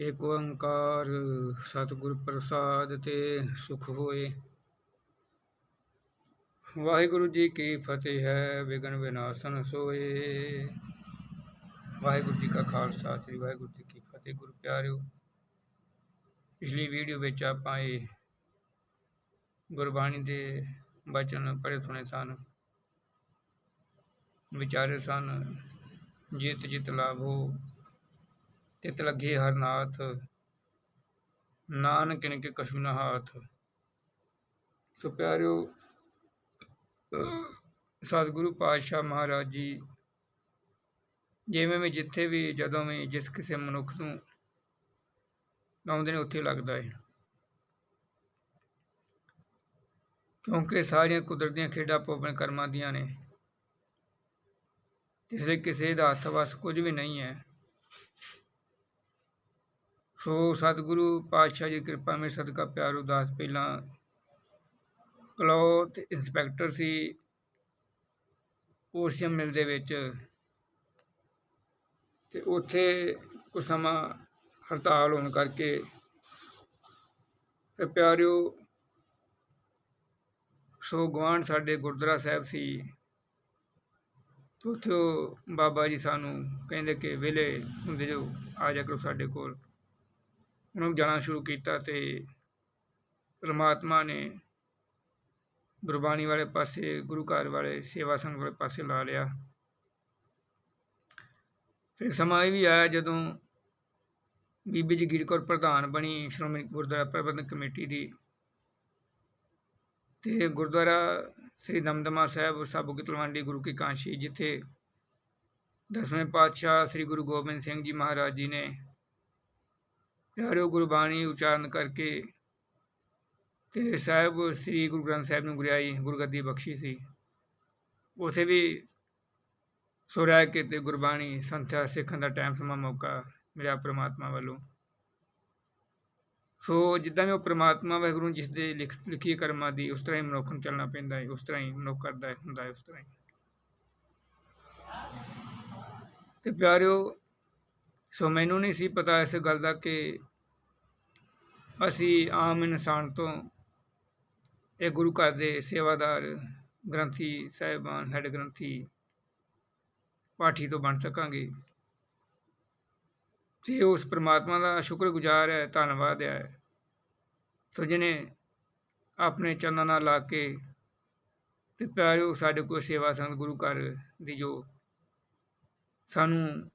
ਏਕ ਓੰਕਾਰ ਸਤਿਗੁਰ ਪ੍ਰਸਾਦ ਤੇ ਸੁਖ ਹੋਏ। ਵਾਹਿਗੁਰੂ ਜੀ ਕੀ ਫਤਿਹ ਹੈ ਵਿਗਨ ਵਿਨਾਸ਼ਨ ਸੋਏ। ਵਾਹਿਗੁਰੂ ਜੀ ਕਾ ਖਾਲਸਾ, ਸ੍ਰੀ ਵਾਹਿਗੁਰੂ ਜੀ ਕੀ ਫਤਿਹ, ਗੁਰੂ ਪਿਆਰਿਓ। ਪਿਛਲੀ ਵੀਡੀਓ ਵਿੱਚ ਆਪਾਂ ਇਹ ਗੁਰਬਾਣੀ ਦੇ ਬਚਨ ਪੜ੍ਹੇ ਸੁਣੇ ਸਨ। ਵਿਚਾਰੇ ਸਨ, ਜਿਤ ਜਿਤ ਲਾਭੋ ਤਿਤ ਲੱਗੇ ਹਰ ਨਾਥ, ਨਾਨਕ ਨੇ ਕੇ ਕਛੂ ਨਾ ਹਾਥ। ਸੋ ਪਿਆਰਿਓ, ਸਤਿਗੁਰੂ ਪਾਤਸ਼ਾਹ ਮਹਾਰਾਜ ਜੀ, ਜਿਵੇਂ ਵੀ ਜਿੱਥੇ ਵੀ, ਜਦੋਂ ਵੀ ਜਿਸ ਕਿਸੇ ਮਨੁੱਖ ਨੂੰ ਲਾਉਂਦੇ ਨੇ, ਉੱਥੇ ਲੱਗਦਾ ਹੈ ਕਿਉਂਕਿ ਸਾਰੀਆਂ ਕੁਦਰਤੀਆਂ ਖੇਡਾਂ ਆਪੋ ਆਪਣੇ ਕਰਮਾਂ ਦੀਆਂ ਨੇ। ਕਿਸੇ ਕਿਸੇ ਦਾ ਹੱਥ ਵਸ ਕੁਝ ਵੀ ਨਹੀਂ ਹੈ। ਸੋ ਸਤਿਗੁਰੂ ਪਾਤਸ਼ਾਹ ਜੀ ਕਿਰਪਾ, ਮੇ ਸਦਕਾ ਪਿਆਰ, ਉਦਾਸ ਪਹਿਲਾਂ ਕਲੌਥ ਇੰਸਪੈਕਟਰ ਸੀ ਓਸੀਅਮ ਮਿਲ ਦੇ ਵਿੱਚ ਤੇ ਉੱਥੇ ਕੁਝ ਸਮਾਂ ਹੜਤਾਲ ਹੋਣ ਕਰਕੇ ਤੇ ਪਿਆਰਿਓ, ਸੋ ਗਵਾਂਢ ਸਾਡੇ ਗੁਰਦੁਆਰਾ ਸਾਹਿਬ ਸੀ ਉੱਥੇ ਬਾਬਾ ਜੀ ਸਾਨੂੰ ਕਹਿੰਦੇ ਕਿ ਵੇਲੇ ਹੁੰਦੇ ਜੋ ਆ ਜਾ ਕਰੋ ਸਾਡੇ ਕੋਲ। ਉਹਨਾਂ ਨੂੰ ਜਾਣਾ ਸ਼ੁਰੂ ਕੀਤਾ ਤੇ ਪਰਮਾਤਮਾ ਨੇ ਗੁਰਬਾਣੀ ਵਾਲੇ ਪਾਸੇ, ਗੁਰੂ ਘਰ ਵਾਲੇ, ਸੇਵਾ ਸੰਗ ਵਾਲੇ ਪਾਸੇ ਲਾ ਲਿਆ। ਫਿਰ ਸਮਾਂ ਇਹ ਵੀ ਆਇਆ ਜਦੋਂ ਬੀਬੀ ਜਗੀਰ ਕੌਰ ਪ੍ਰਧਾਨ ਬਣੀ, ਸ਼੍ਰੋਮਣੀ ਗੁਰਦੁਆਰਾ ਪ੍ਰਬੰਧਕ ਕਮੇਟੀ ਦੀ। ਤੇ ਗੁਰਦੁਆਰਾ ਸ੍ਰੀ ਦਮਦਮਾ ਸਾਹਿਬ, ਸਾਬੂ ਤਲਵੰਡੀ, ਗੁਰੂ ਕੀ ਕਾਂਸ਼ੀ, ਜਿੱਥੇ ਦਸਵੇਂ ਪਾਤਸ਼ਾਹ ਸ੍ਰੀ ਗੁਰੂ ਗੋਬਿੰਦ ਸਿੰਘ ਜੀ ਮਹਾਰਾਜ ਜੀ ਨੇ ਪਿਆਰਿਓ ਗੁਰਬਾਣੀ ਉਚਾਰਨ ਕਰਕੇ ਤੇ ਸਾਹਿਬ ਸ੍ਰੀ ਗੁਰੂ ਗ੍ਰੰਥ ਸਾਹਿਬ ਨੂੰ ਗੁਰਿਆਈ ਗੁਰਗੱਦੀ ਬਖਸ਼ੀ ਸੀ। ਉਥੇ ਵੀ ਸੁਰਿਆ ਕੇ ਤੇ ਗੁਰਬਾਣੀ ਸੰਥਿਆ ਸਿੱਖਣ ਦਾ ਟਾਈਮ ਸਮਾਂ ਮੌਕਾ ਮਿਲਿਆ ਪ੍ਰਮਾਤਮਾ ਵੱਲੋਂ। ਸੋ ਜਿੱਦਾਂ ਵੀ ਉਹ ਪ੍ਰਮਾਤਮਾ ਵਾਹਿਗੁਰੂ ਜਿਸ ਦੇ ਲਿਖੀ ਕਰਮਾਂ ਦੀ ਉਸ ਤਰ੍ਹਾਂ ਹੀ ਮਨੁੱਖ ਨੂੰ ਚੱਲਣਾ ਪੈਂਦਾ ਹੈ, ਉਸ ਤਰ੍ਹਾਂ ਹੀ ਮਨੁੱਖ ਕਰਦਾ ਹੁੰਦਾ ਹੈ, ਉਸ ਤਰ੍ਹਾਂ ਹੀ। ਤੇ ਪਿਆਰਿਓ ਸੋ ਮੈਨੂੰ ਨਹੀਂ ਸੀ ਪਤਾ ਇਸ ਗੱਲ ਦਾ ਕਿ ਅਸੀਂ ਆਮ ਇਨਸਾਨ ਤੋਂ ਇਹ ਗੁਰੂ ਘਰ ਦੇ ਸੇਵਾਦਾਰ ਗ੍ਰੰਥੀ ਸਾਹਿਬਾਨ, ਹੈਡ ਗ੍ਰੰਥੀ, ਪਾਠੀ ਤੋਂ ਬਣ ਸਕਾਂਗੇ। ਤੇ ਉਸ ਪ੍ਰਮਾਤਮਾ ਦਾ ਸ਼ੁਕਰਗੁਜ਼ਾਰ ਹੈ, ਧੰਨਵਾਦ ਹੈ, ਸੋ ਜਿਹਨੇ ਆਪਣੇ ਚੰਨਾਂ ਨਾਲ ਲਾ ਕੇ ਤੇ ਪਿਆਰਿਓ ਸਾਡੇ ਕੋਲ ਸੇਵਾ ਸੰਗ ਗੁਰੂ ਘਰ ਦੀ ਜੋ ਸਾਨੂੰ